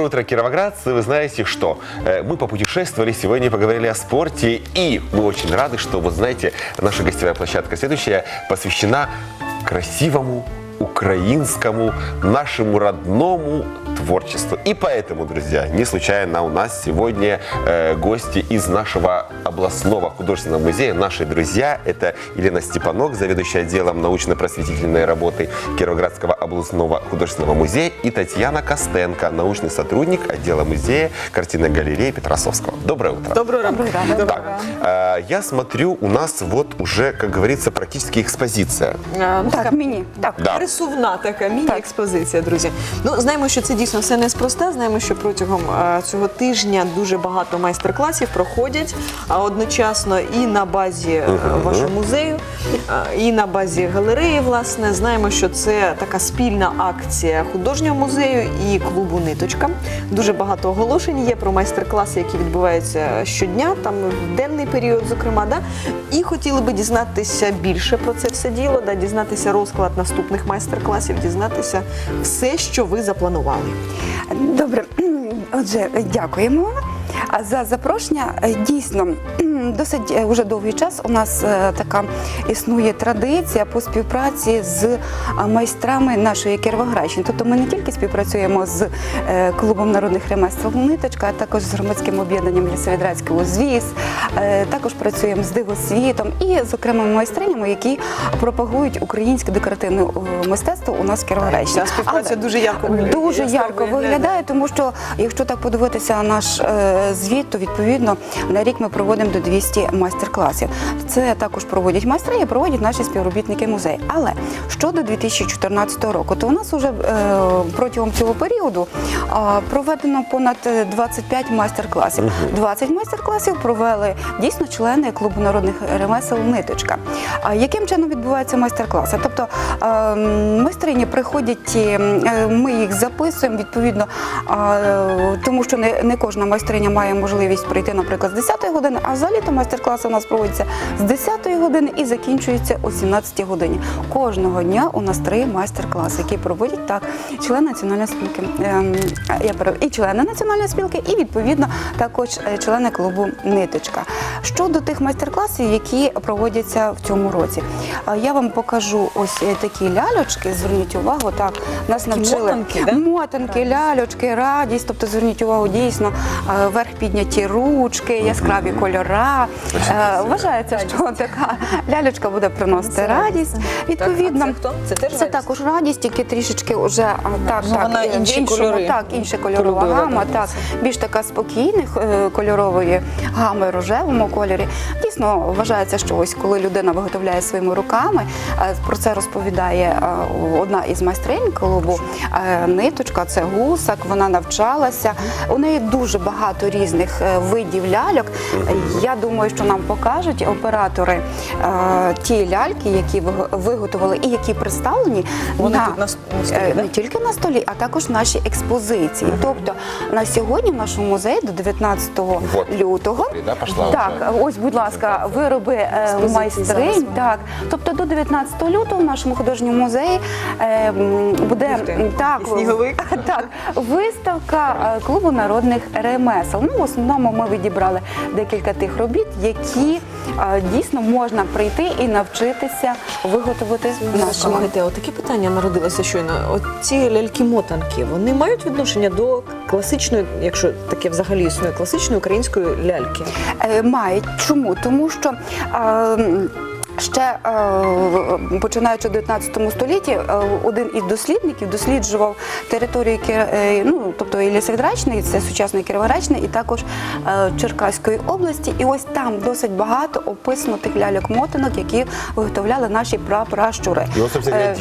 Доброе утро, кировоградцы. Вы знаете что? Э, Мы попутешествовали, сегодня поговорили о спорте. И мы очень рады, что, вот знаете, наша гостевая площадка следующая посвящена красивому украинскому, нашему родному творчеству. И поэтому, друзья, не случайно у нас сегодня э, гости из нашего областного художественного музея. Наши друзья – это Елена Степанок, заведующая отделом научно-просветительной работы Кировоградского областного художественного музея, и Татьяна Костенко, научный сотрудник отдела музея картинной галереи Петросовского. Доброе утро. Доброго ранку. Так, э, я смотрю, у нас вот уже, как говорится, практически экспозиция. А, ну, Так, мені. Так. Да. Присувна така міні-експозиція, друзі. Ну знаємо, що це дійсно все неспроста. Знаємо, що протягом е, цього тижня дуже багато майстер-класів проходять а одночасно і на базі е, вашого музею, е, і на базі галереї. Власне, знаємо, що це така спільна акція художнього музею і клубу Ниточка. Дуже багато оголошень є про майстер-класи, які відбуваються щодня, там в денний період, зокрема. Да? І хотіли би дізнатися більше про це все діло, да? дізнатися розклад наступних майстер-класів, дізнатися все, що ви запланували. Добре, отже, дякуємо А за запрошення. Е, Дійсно, досить е, уже довгий час у нас е, така існує традиція по співпраці з е, майстрами нашої Кіровоградщини. Тобто ми не тільки співпрацюємо з е, клубом народних ремесел «Ниточка», а також з громадським об'єднанням Лісовідрадський узвіз, е, також працюємо з дивосвітом і з окремими майстринями, які пропагують українське декоративне е, мистецтво у нас в Кіровоградщині. Співпраця дуже ярко виглядає. Дуже ярко виглядає. тому що якщо так подивитися наш е, звіт, то відповідно на рік ми проводимо до 200 майстер-класів. Це також проводять майстри і проводять наші співробітники музею. Але щодо 2014 року, то у нас вже е, протягом цього періоду проведено понад е, 25 майстер-класів. 20 майстер-класів провели дійсно члени клубу народних ремесел Ниточка. А яким чином відбуваються майстер-класи? Тобто е, майстрині приходять, е, ми їх записуємо відповідно, е, тому що не кожна майстриня має можливість прийти, наприклад, з 10 години, а взагалі то майстер-класи у нас проводяться з 10 години і закінчуються о 17 годині. Кожного дня у нас три майстер-класи, які проводять так члени національної спілки. ем, я пере- і члени національної спілки, і відповідно також е, члени клубу Ниточка. Щодо тих майстер-класів, які проводяться в цьому році, е, я вам покажу ось е, такі ляльочки. Зверніть увагу, так нас навчили мотанки, да? мотанки, ляльочки, радість. Тобто зверніть увагу, дійсно вверх підняті ручки, яскраві кольора. Е, Вважається, що така лялечка буде приносити радість. Відповідно, це хто? Це теж це радість? також радість, тільки трішечки вже а, так, ну, вона інші іншому, кольори так, інша кольорова гама, так, так, більш така спокійних е, кольорової гами рожевому кольорі. Дійсно вважається, що ось коли людина виготовляє своїми руками, е, про це розповідає е, одна із майстринь клубу е, ниточка, це гусак. Вона навчалася. У неї дуже багато різних видів ляльок. Я думаю, що нам покажуть оператори ті ляльки, які виготовили і які представлені Вони на, тут на столі, да? не тільки на столі, а також в нашій експозиції. Тобто на сьогодні в нашому музеї до 19 Вот. лютого пошла так, вже. ось, будь ласка, вироби е, майстринь. Так, тобто до 19 лютого в нашому художньому музеї е, м, буде Ух ти, так, і сніговик. так виставка е, клубу народних ремесел. Ну, в основному ми відібрали декілька тих робіт, які дійсно можна прийти і навчитися виготовити Слухайте, от таке питання народилося щойно. От ці ляльки-мотанки, вони мають відношення до класичної, якщо таке взагалі існує, класичної української ляльки. Е, Мають. Чому? Тому що. Ще е, починаючи в 19 столітті, е, один із дослідників досліджував територію е, ну, тобто і Лісовідрачної, це сучасної Кіровоградщини, і також Черкаської області. І ось там досить багато описано тих ляльок-мотанок, які виготовляли наші прапращури. И вот, собственно говоря,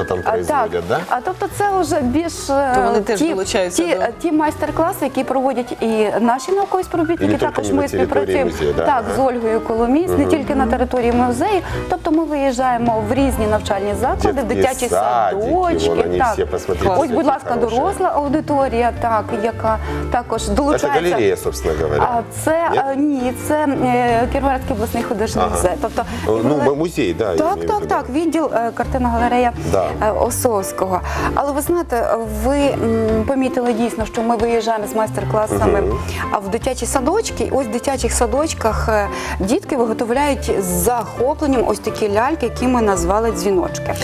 Е, там а, производят, так. да? А тобто це вже більш То вони теж ті, ті, до- ті майстер-класи, які проводять і наші наукові І співробітники, також ми співпрацюємо музею, да? так Ага. з Ольгою Коломієць, не тільки на території музею, аудиторії. Тобто ми виїжджаємо в різні навчальні заклади, в дитячі садочки. так. Ось, будь ласка, доросла аудиторія, так, яка також долучається. галерея, собственно А це Ні? е, це е, Кіровоградський обласний художній музей. Тобто Ну, музей, да. так, так, так. Відділ е, картина галерея Осовського. Але ви знаєте, ви помітили дійсно, що ми виїжджаємо з майстер-класами а в дитячі садочки. Ось в дитячих садочках дітки виготовляють з захопленням ось такі ляльки, які ми назвали дзвіночки.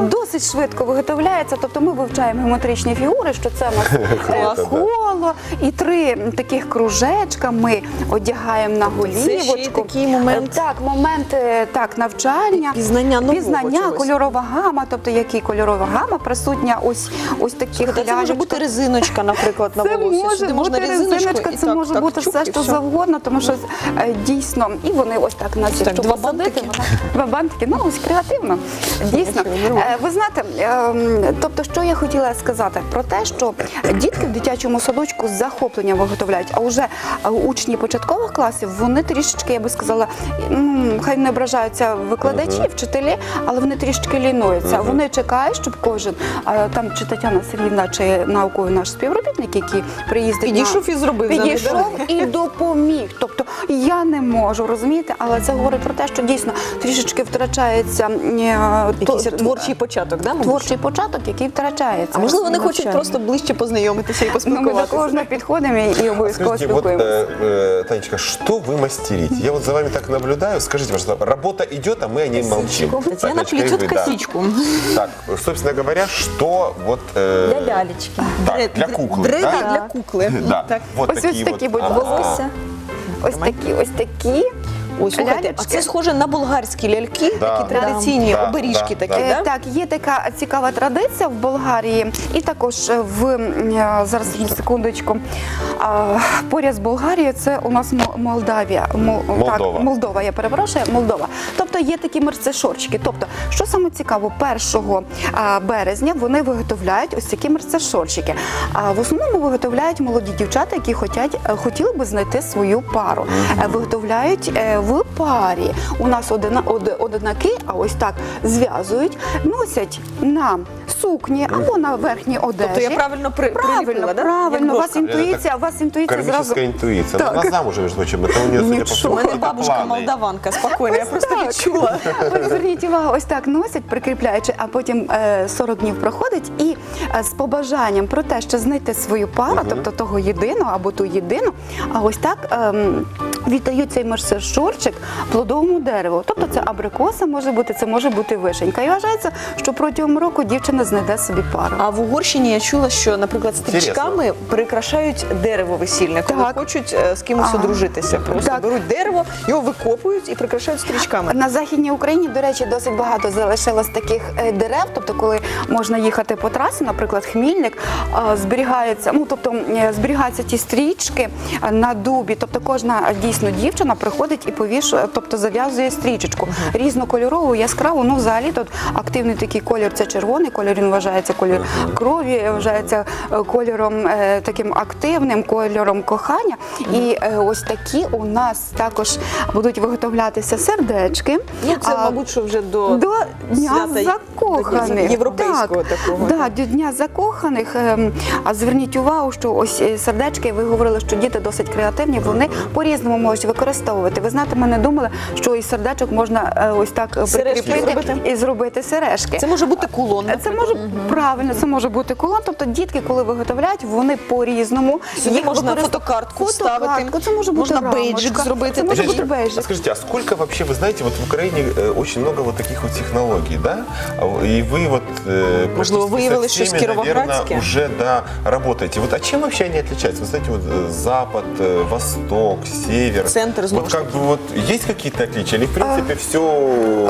Досить швидко виготовляється. Тобто ми вивчаємо геометричні фігури, що це у нас е, коло і три таких кружечка ми одягаємо на ще й голівочку. такий момент. Е, Так, момент е, так, навчання. Пізнання нового Пізнання, чогось. кольорова гама, тобто який кольорова гама присутня ось, ось таких Це може бути резиночка, наприклад, на Це волосі. може Сюди можна бути резиночку, резиночка, і це так, може так, бути чук, все, і що завгодно, тому що е, дійсно, і вони ось так наче Так, щоб два посадити, бантики? Два ну ось креативно. Дійсно. Е, Ви знаєте, ем, тобто, що я хотіла сказати про те, що дітки в дитячому садочку з захопленням виготовляють, а вже е, учні початкових класів вони трішечки, я би сказала, хай не ображаються викладачі, вчителі, але вони трішечки лінуються. Вони чекають, щоб кожен е, там чи Тетяна Сергіївна, чи науковий наш співробітник, який приїздить на- Підійшов і зробив Підійшов і допоміг. Тобто я не можу розумієте, але це говорить про те, що дійсно трішечки втрачається е, Якийсь то- творчий початок, да, мабуть? творчий початок, який втрачається. А можливо, вони хочуть Навчання. просто ближче познайомитися і Ну, ми до поспілкуватися. кожного підходимо і, і обов'язково Скажите, вот, спілкуємося. э, э, Танечка, что вы мастерите? Я вот за вами так наблюдаю. Скажите, пожалуйста, работа идет, а мы о ней молчим. Татьяна Танечка, и плетет вы, да. косичку. Так, собственно говоря, что вот... э, Для лялечки. Так, Дре- для дре- куклы, дреди да? для кукли. Да, Так. вот Ось ось такие такі вот. будь Ага. волосся. Ось такі, ось такі. Ой, слухайте, а це схоже на болгарські ляльки, Да. такі традиційні Да, оберіжки да, такі, да. Е, да? Так, є така цікава традиція в Болгарії, і також е, в м, е, зараз секундочку. А, поряд з Болгарією це у нас Мо- Молдавія. Мол- Молдова. Так, Молдова, я перепрошую, Молдова. Тобто є такі мерцешорчики. Тобто, що саме цікаво, 1 а, березня вони виготовляють ось такі мерцешорчики. А в основному виготовляють молоді дівчата, які хотять, е, хотіли би знайти свою пару. Е, Виготовляють е, в парі. У нас одина, од, одинаки, а ось так зв'язують, носять на сукні або на верхній одежі. Тобто я правильно при, Правильно, приліпила, да? правильно. У вас інтуїція, у вас інтуїція зразу. Кармическая интуиция. Так. Вона она замужем, между прочим. Это у нее, судя по всему, У мене бабушка планы. молдаванка, спокійно, я просто Ви зверніть увагу, ось так носять, прикріпляючи, а потім е, 40 днів проходить і е, з побажанням про те, що знайти свою пару, тобто того єдиного або ту єдину, а ось так ем, віддають цей мерсершурчик плодовому дереву. Тобто це абрикоса може бути, це може бути вишенька. І вважається, що протягом року дівчина знайде собі пару. А в Угорщині я чула, що, наприклад, стрічками прикрашають дерево весільне, коли Так. хочуть е, з кимось одружитися. Просто Так. беруть дерево, його викопують і прикрашають стрічками. На західній Україні, до речі, досить багато залишилось таких е, дерев. Тобто, коли можна їхати по трасі, наприклад, хмільник е, зберігається, ну тобто е, зберігаються ті стрічки на дубі. Тобто, кожна дійсно дівчина приходить і повішує, тобто зав'язує стрічечку різнокольорову, яскраву. Ну, взагалі тут активний такий колір це червоний колір. Він вважається колір крові, вважається кольором таким активним, кольором кохання. І ось такі у нас також будуть виготовлятися сердечки. Ну, це, А, мабуть, що вже до, до дня свята закоханих європейського так, такого. Да, до дня закоханих. ем, А зверніть увагу, що ось е, сердечки, ви говорили, що діти досить креативні, вони по-різному можуть використовувати. Ви знаєте, ми не думали, що із сердечок можна е, ось так е, прикріпити зробити? і зробити сережки. Це може бути кулон. Це може правильно, це може бути кулон. Тобто дітки, коли виготовляють, вони по-різному. Сюди Їх можна використ- фотокартку вставити, Фотокартку, Це може бути можна бейджик зробити Це може бути бейджик. а скажите, а сколько вообще, вы знаете, вот в Украине э, очень много вот таких вот технологий, да? А в- И вы вот э, Можливо, практически выявилось, со что с всеми, наверное, Кировоградске? уже, да, работаете. Вот а чем вообще они отличаются? Вы знаете, вот э, Запад, э, Восток, Север. Центр, знову Вот ж как бы вот есть какие-то отличия? Или в принципе все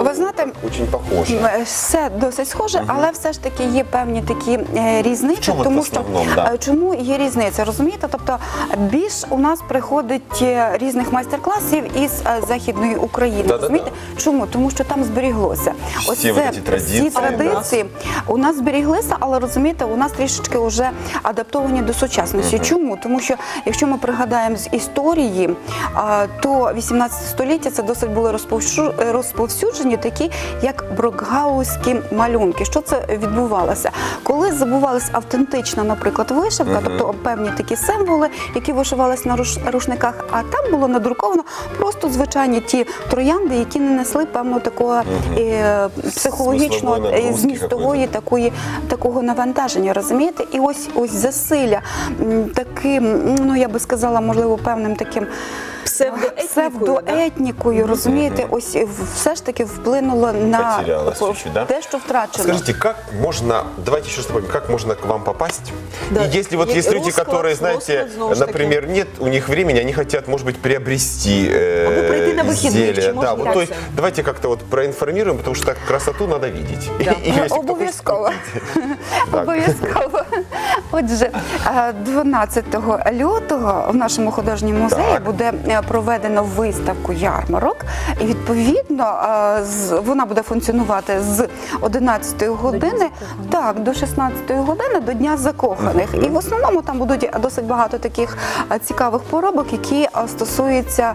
ви знаєте, очень похоже? Е, Все досить схоже, але все ж таки є певні такі е, різниці. В чому от тому в що основному, да? е, чому є різниця? Розумієте? Тобто більш у нас приходить е, різних майстер-класів із е, західної України. Да-да-да. Розумієте? Чому? Тому що там зберіглося. Всі вот ці традиції, традиції у нас зберіглися, але розумієте, у нас трішечки вже адаптовані до сучасності. Чому? Тому що якщо ми пригадаємо з історії, то 18 столітті це досить були розповсюджені такі, як брокгаузькі малюнки. Що це відбувалося? Коли забувалась автентична, наприклад, вишивка, тобто певні такі символи, які вишивались на руш- рушниках, а там було надруковано просто звичайні ті троянди, які не несли певно такого е, психологічного е, змістової такої такого навантаження, розумієте? І ось ось засилля таким, ну я би сказала, можливо, певним таким Псевдоетнікою, псевдоетнікою, розумієте, ось в- все ж таки вплинуло на Потерялось чуть-чуть, да? те, що втрачено. Скажите, как можно, давайте еще раз напомним, как можно к вам попасть? Да. И если вот Е- есть люди, розклад, которые, знаете, розклад, знову ж таки. например, нет у них времени, они хотят, может быть, приобрести э, Або прийти на вихідних, изделия. чи Да, можна вот, як то есть це? давайте как-то вот проинформируем, потому что красоту надо видеть. И если кто хочет Обов'язково. Так. Обов'язково. Отже, е, 12 лютого в нашому художньому музеї Так. буде е, проведено виставку ярмарок. І відповідно з- вона буде функціонувати з 11 години так, до 16 години до Дня закоханих. І в основному там будуть досить багато таких цікавих поробок, які стосуються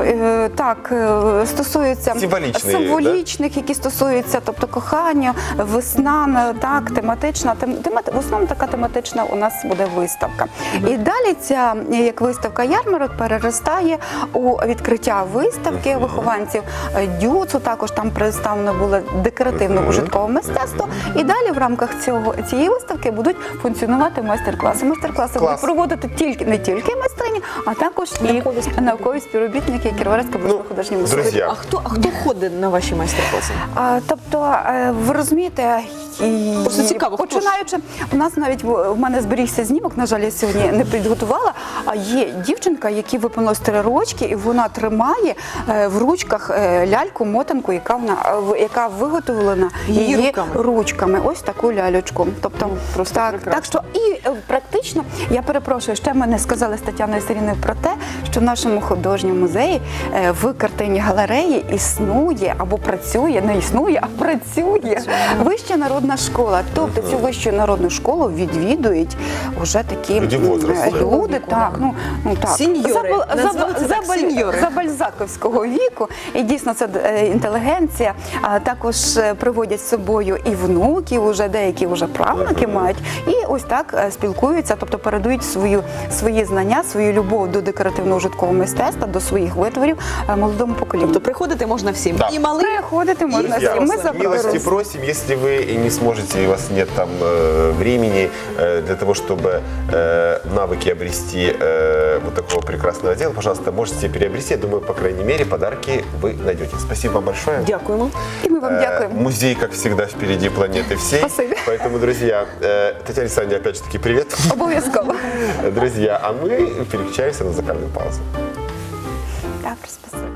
е, так, е, стосуються да? символічних, які стосуються, тобто кохання, весна, на- так, тематична, темати- в основному така тематична у нас буде виставка. І далі ця як виставка ярмарок переростає у відкриття виставки вихованців дюцу. Також там представлено було декоративно-ужиткове мистецтво. І далі в рамках цього цієї виставки будуть функціонувати майстер-класи. Майстер-класи будуть проводити тільки не тільки майстрині, а також і наукові співробітники Кіровоградського Ну, художнього музею. А хто, а хто ходить на ваші майстер-класи? Тобто, е, ви розумієте, і Просто цікаво, хто ж? починаючи, у нас навіть в в мене зберігся знімок, на жаль, я сьогодні не підготувала. А є дівчинка, якій виповнилось три рочки, і вона тримає е, в ручках е, ляльку, мотанку, яка вона е, в- яка виготовлена Її її, руками. ручками. Ось таку лялючку. Тобто, просто так, прекрасно. так що і е, практично, я перепрошую, ще ми не сказали з Тетяною Сиріною про те, що в нашому художньому музеї е, в картині галереї існує або працює, не існує, а працює вища народна школа. Тобто цю вищу народну школу відвідують вже такі Люди возрасту. люди, так, ну, ну так. Сеньори. За, бал- за, Назвемо це за, так, баль- сеньори. віку. І дійсно це е, інтелігенція. А також е, приводять з собою і внуків, уже деякі вже правнуки мають. І ось так е, спілкуються, тобто передають свою свої знання, свою любов до декоративно-ужиткового мистецтва, до своїх витворів е, молодому поколінню. Тобто приходити можна всім. Да. І малим, Приходити можна Друзья, всім. Ми взрослые. милости запрошуємо. просим, если вы и не сможете, и у вас нет там э, времени э, для того, чтобы э, навыки обрести э, вот такого прекрасного дела, пожалуйста, можете приобрести. Я думаю, по крайней мере, подарки вы найдете. Спасибо вам большое. дякуємо. І ми вам Э, дякуємо. Музей, как всегда, впереди планеты всей. Спасибо. Поэтому, друзья, э, Татьяна Александровна, опять же таки, привет. Обов'язково. Друзья, а мы переключаемся на музыкальную паузу. Так, спасибо.